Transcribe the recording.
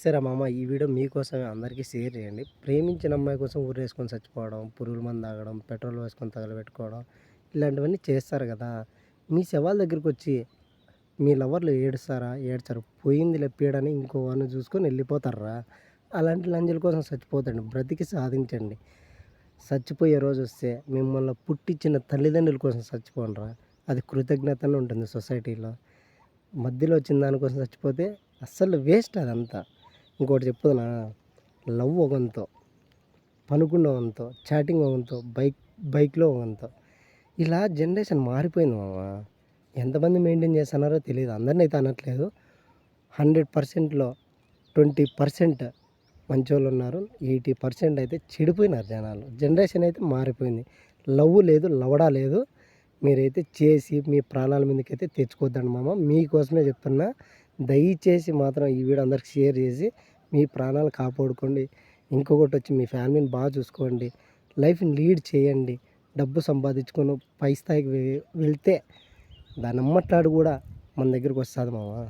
నమస్తే మామ ఈ వీడియో మీకోసమే అందరికీ షేర్ చేయండి. ప్రేమించిన అమ్మాయి కోసం ఊరేసుకొని చచ్చిపోవడం పురుగుల మందు తాగడం పెట్రోల్ వేసుకొని తగలబెట్టుకోవడం ఇలాంటివన్నీ చేస్తారు కదా. మీ శవాల దగ్గరికి వచ్చి మీ లవర్లు ఏడుస్తారా? ఏడ్చారు. పోయింది లెప్పేయడని ఇంకో వాడిని చూసుకొని వెళ్ళిపోతారా? అలాంటి లంజల కోసం చచ్చిపోతండి. బ్రతికి సాధించండి. చచ్చిపోయే రోజు వస్తే మిమ్మల్ని పుట్టించిన తల్లిదండ్రుల కోసం చచ్చిపోండిరా. అది కృతజ్ఞతనే ఉంటుంది సొసైటీలో. మధ్యలో వచ్చిన దానికోసం చచ్చిపోతే అస్సలు వేస్ట్ అదంతా. ఇంకోటి చెప్పుదనా? లవ్ ఒకంతో పనుకున్న ఒకంతో చాటింగ్ ఒకంతో బైక్ బైక్లో ఒకంతో ఇలా జనరేషన్ మారిపోయింది మామ. ఎంతమంది మెయింటైన్ చేస్తున్నారో తెలియదు అందరిని అయితే అనట్లేదు. హండ్రెడ్ పర్సెంట్లో ట్వంటీ పర్సెంట్ మంచోళ్ళు ఉన్నారు. ఎయిటీ పర్సెంట్ అయితే చెడిపోయినారు జనాలు. జనరేషన్ అయితే మారిపోయింది. లవ్ లేదు లవడా లేదు. మీరైతే చేసి మీ ప్రాణాల మీదకైతే తెచ్చుకోవద్దండి మామ. మీకోసమే చెప్తున్నా. దయచేసి మాత్రం ఈ వీడియో అందరికి షేర్ చేసి మీ ప్రాణాలు కాపాడుకోండి. ఇంకొకటి వచ్చి మీ ఫ్యామిలీని బాగా చూసుకోండి. లైఫ్ని లీడ్ చేయండి. డబ్బు సంపాదించుకొని పై స్థాయికి వె- వెళ్తే దాని అమ్మట్లాడు కూడా మన దగ్గరికి వస్తుంది మామ